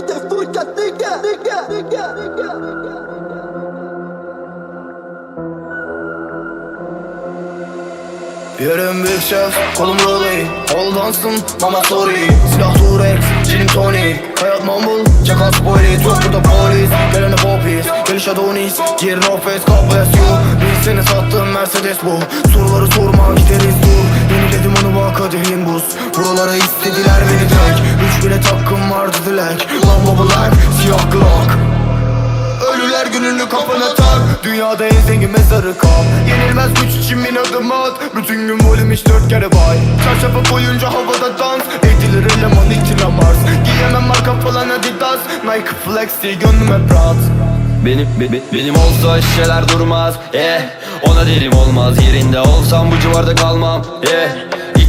te fucha, nigga, nigga, nigga, nigga. Yarın büyük şef, kolum rolling Ol dansın, mama sorry. Silah Turex, gin tonic. Hayat mumble, çakal spoiler Çok burada polis, gelene popis Geliş Adonis, gir no face, kapes you. Biz seni sattım Mercedes bu. Soruları sorma, gideriz dur Yeniledim onu bak kadehin buz. Buralara istediler beni tek Üç bile hakkım vardı dilek Lambo black, siyah glock. Ölüler gününü kafana tak. Dünyada en zengin mezarı kap. Yenilmez güç için bin adım at. Bütün gün volüm hiç dört kere bay. Çarşafı boyunca havada dans. Edilir eleman içine Mars. Giyemem marka falan Adidas. Nike flex değil gönlüm hep rahat Benim be- be- benim olsa şişeler durmaz. Eh ona derim olmaz. Yerinde olsam bu civarda kalmam. Eh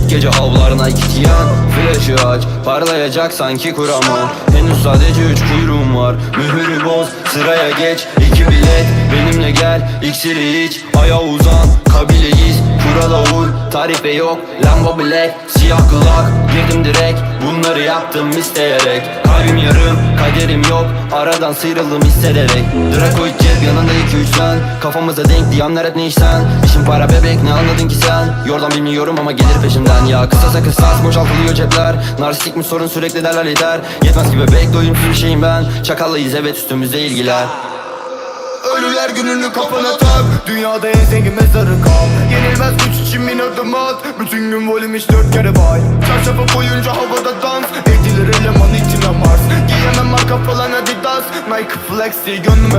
gece avlarına iki tiyan Flaşı aç parlayacak sanki kurama. Henüz sadece üç kuyruğum var Mühürü boz sıraya geç. İki bilet Benimle gel iksiri iç Aya uzan kabileyiz Kurala uy tarife yok. Lambo black siyah kulak. Girdim direkt bunları yaptım isteyerek. Kalbim yarım kaderim yok. Aradan sıyrıldım hissederek. Draco cep yanında iki üç sen Kafamıza denk diyanlar hep ne işten İşin para bebek ne anladın ki sen? Yordan bilmiyorum ama gelir peşimden. Ya kısasa kısas boşaltılıyor cepler. Narsistik mi sorun sürekli derler yeter Yetmez ki bebek doyumsuz bir şeyim ben. Çakallıyız evet üstümüzde ilgiler. Ölüler gününü kafana tak. Dünyada en zengin mezarı kal. Yenilmez Gün volüm hiç dört kere bay Çarşafı boyunca havada dans. Edilir eleman içine Mars Giyemem marka falan Adidas. Nike flex değil gönlüm